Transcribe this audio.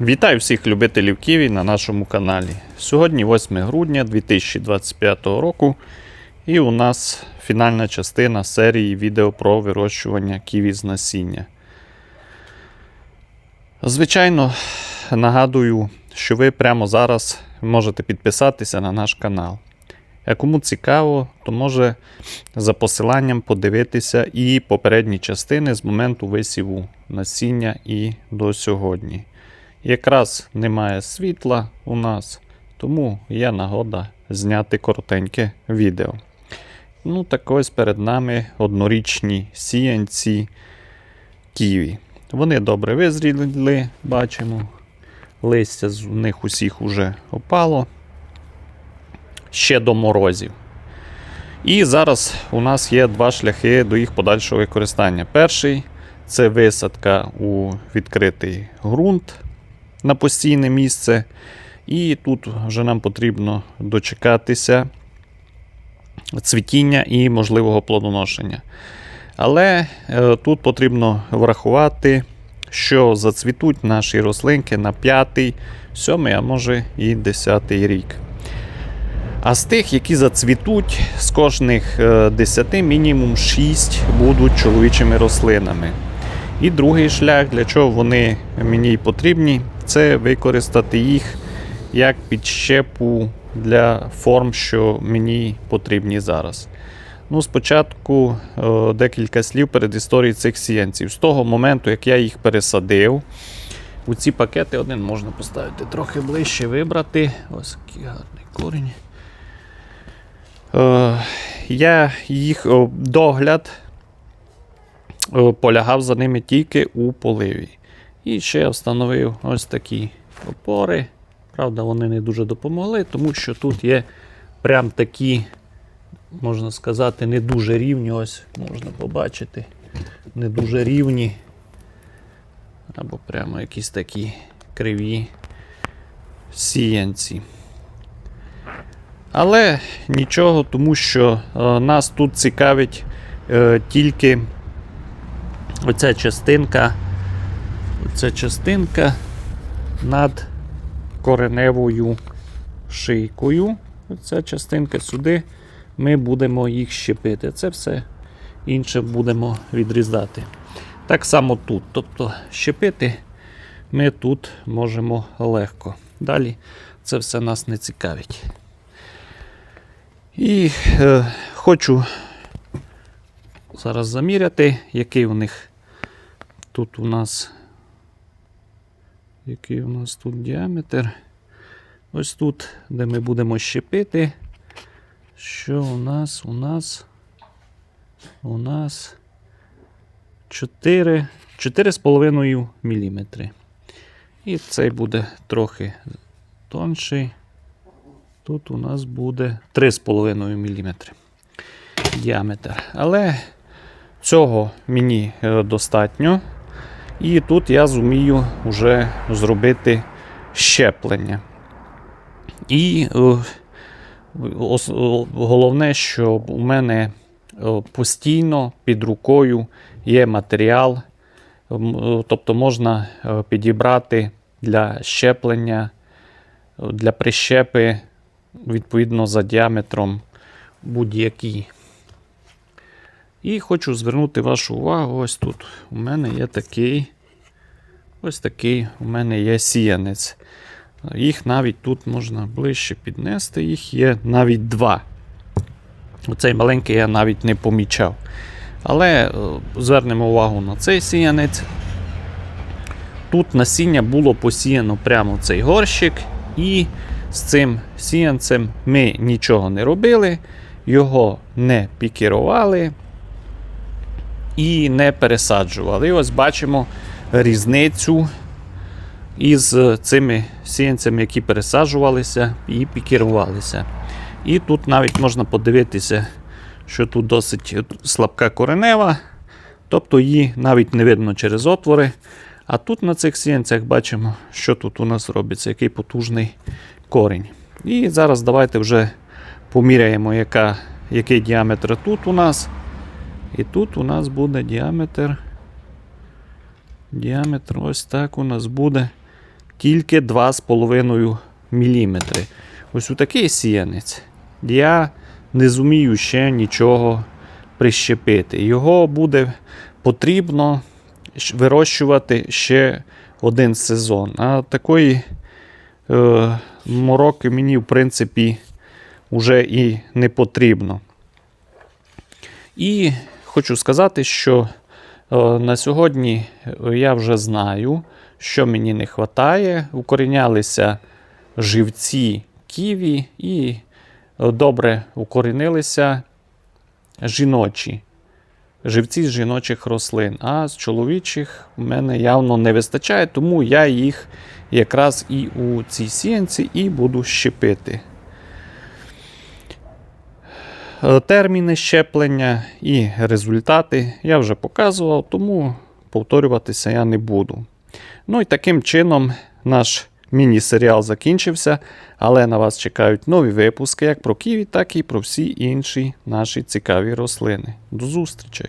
Вітаю всіх любителів Ківі на нашому каналі. Сьогодні 8 грудня 2025 року, і у нас фінальна частина серії відео про вирощування ківі з насіння. Звичайно, нагадую, що ви прямо зараз можете підписатися на наш канал. А кому цікаво, то може за посиланням подивитися і попередні частини з моменту висіву насіння і до сьогодні. Якраз немає світла у нас, тому є нагода зняти коротеньке відео. Ну, так ось перед нами однорічні сіянці ківі. Вони добре визріли, бачимо. Листя з них усіх уже опало. Ще до морозів. І зараз у нас є два шляхи до їх подальшого використання. Перший це висадка у відкритий ґрунт на постійне місце. І тут вже нам потрібно дочекатися цвітіння і можливого плодоношення. Але е, тут потрібно врахувати, що зацвітуть наші рослинки на 5, 7, а може і 10 рік. А з тих, які зацвітуть, з кожних е, 10 мінімум 6 будуть чоловічими рослинами. І другий шлях, для чого вони мені потрібні, це використати їх як підщепу для форм, що мені потрібні зараз. Ну, спочатку е, декілька слів перед історією цих сіянців. З того моменту, як я їх пересадив, у ці пакети один можна поставити трохи ближче, вибрати. Ось який гарний корінь. Е, я їх догляд полягав за ними тільки у поливі. І ще встановив ось такі опори. Правда, вони не дуже допомогли, тому що тут є прям такі, можна сказати, не дуже рівні. Ось можна побачити. Не дуже рівні. Або прямо якісь такі криві сіянці. Але нічого, тому що е, нас тут цікавить е, тільки оця частинка, оця частинка над кореневою шийкою. Оця частинка сюди ми будемо їх щепити. Це все інше будемо відрізати. Так само тут. Тобто щепити ми тут можемо легко. Далі це все нас не цікавить. І е, хочу зараз заміряти, який у них тут у нас. Який у нас тут діаметр? Ось тут, де ми будемо щепити. Що у нас? У нас у нас 4, 4,5 мм. І цей буде трохи тонший. Тут у нас буде 3,5 мм діаметр. Але цього мені е, достатньо. І тут я зумію вже зробити щеплення. І е, о, головне, щоб у мене е, постійно під рукою є матеріал, е, тобто можна е, підібрати для щеплення, е, для прищепи відповідно за діаметром будь-який. І хочу звернути вашу увагу. Ось тут у мене є такий. Ось такий у мене є сіянець. Їх навіть тут можна ближче піднести, їх є навіть два. Оцей маленький я навіть не помічав. Але е, звернемо увагу на цей сіянець. Тут насіння було посіяно прямо в цей горщик, і з цим сіянцем ми нічого не робили, його не пікірували і не пересаджували. І ось бачимо різницю із цими сіянцями, які пересаджувалися і пікірувалися. І тут навіть можна подивитися, що тут досить слабка коренева, тобто її навіть не видно через отвори. А тут на цих сіянцях бачимо, що тут у нас робиться, який потужний корінь. І зараз давайте вже поміряємо, яка, який діаметр тут у нас. І тут у нас буде діаметр. Діаметр ось так у нас буде тільки 2,5 мм. Ось у такий сіянець я не зумію ще нічого прищепити. Його буде потрібно вирощувати ще один сезон. А такої е, мороки мені, в принципі, вже і не потрібно. І хочу сказати, що е, на сьогодні е, я вже знаю, що мені не вистачає. Укорінялися живці ківі і е, добре укорінилися жіночі. Живці з жіночих рослин, а з чоловічих в мене явно не вистачає, тому я їх якраз і у цій сіянці і буду щепити. Е, Терміни щеплення і результати я вже показував, тому повторюватися я не буду. Ну і таким чином наш міні-серіал закінчився, але на вас чекають нові випуски як про ківі, так і про всі інші наші цікаві рослини. До зустрічей!